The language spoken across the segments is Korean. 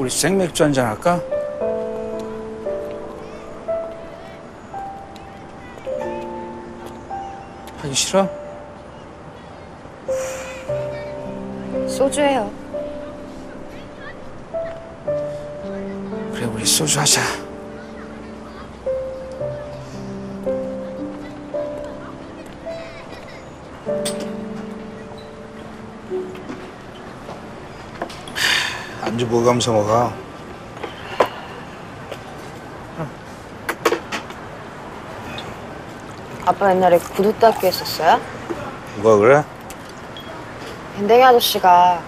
우리 생맥주 한잔 할까? 하기 싫어? 소주예요. 그래 우리 소주 하자. 안주 뭐 감사 먹어? 아빠 옛날에 구두 닦기 했었어요? 누가 그래? 밴댕이 아저씨가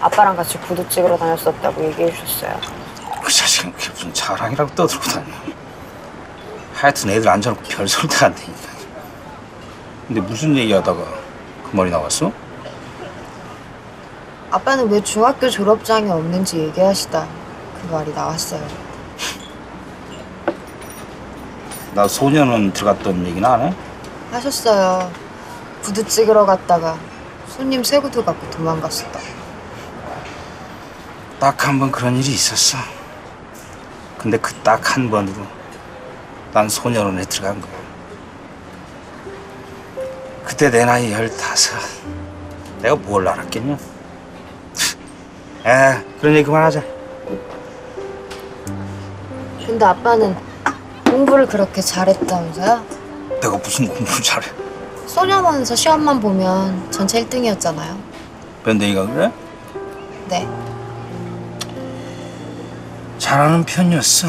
아빠랑 같이 구두 찍으러 다녔었다고 얘기해 주셨어요. 그 자식은 그게 무슨 자랑이라고 떠들고 다녀. 하여튼 애들 앉아놓고 별 소리 다 한다니까. 근데 무슨 얘기하다가 그 말이 나왔어? 아빠는 왜 중학교 졸업장이 없는지 얘기하시다 그 말이 나왔어요. 나 소년원 들어갔던 얘기는 안 해? 하셨어요. 구두 찍으러 갔다가 손님 새 구두 갖고 도망갔었다. 딱 한 번 그런 일이 있었어. 근데 그 딱 한 번으로 난 소년원에 들어간 거야. 그때 내 나이 열다섯. 내가 뭘 알았겠냐? 에 그런 얘기 그만하자. 근데 아빠는 공부를 그렇게 잘했다면서요? 내가 무슨 공부를 잘해? 소년원에서 시험만 보면 전체 1등이었잖아요. 변댕이가 그래? 네. 잘하는 편이었어.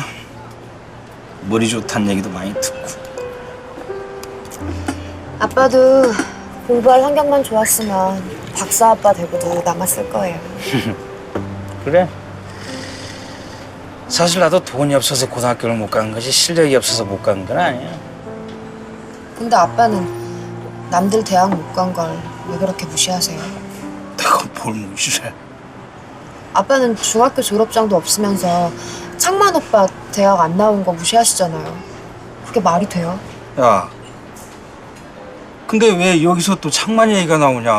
머리 좋다는 얘기도 많이 듣고. 아빠도 공부할 환경만 좋았으면 박사 아빠 되고도 남았을 거예요. 그래? 사실 나도 돈이 없어서 고등학교를 못 간 거지 실력이 없어서 못 간 건 아니야. 근데 아빠는 남들 대학 못 간 걸 왜 그렇게 무시하세요? 내가 뭘 무시해? 아빠는 중학교 졸업장도 없으면서 창만 오빠 대학 안 나온 거 무시하시잖아요. 그게 말이 돼요? 야, 근데 왜 여기서 또 창만 얘기가 나오냐?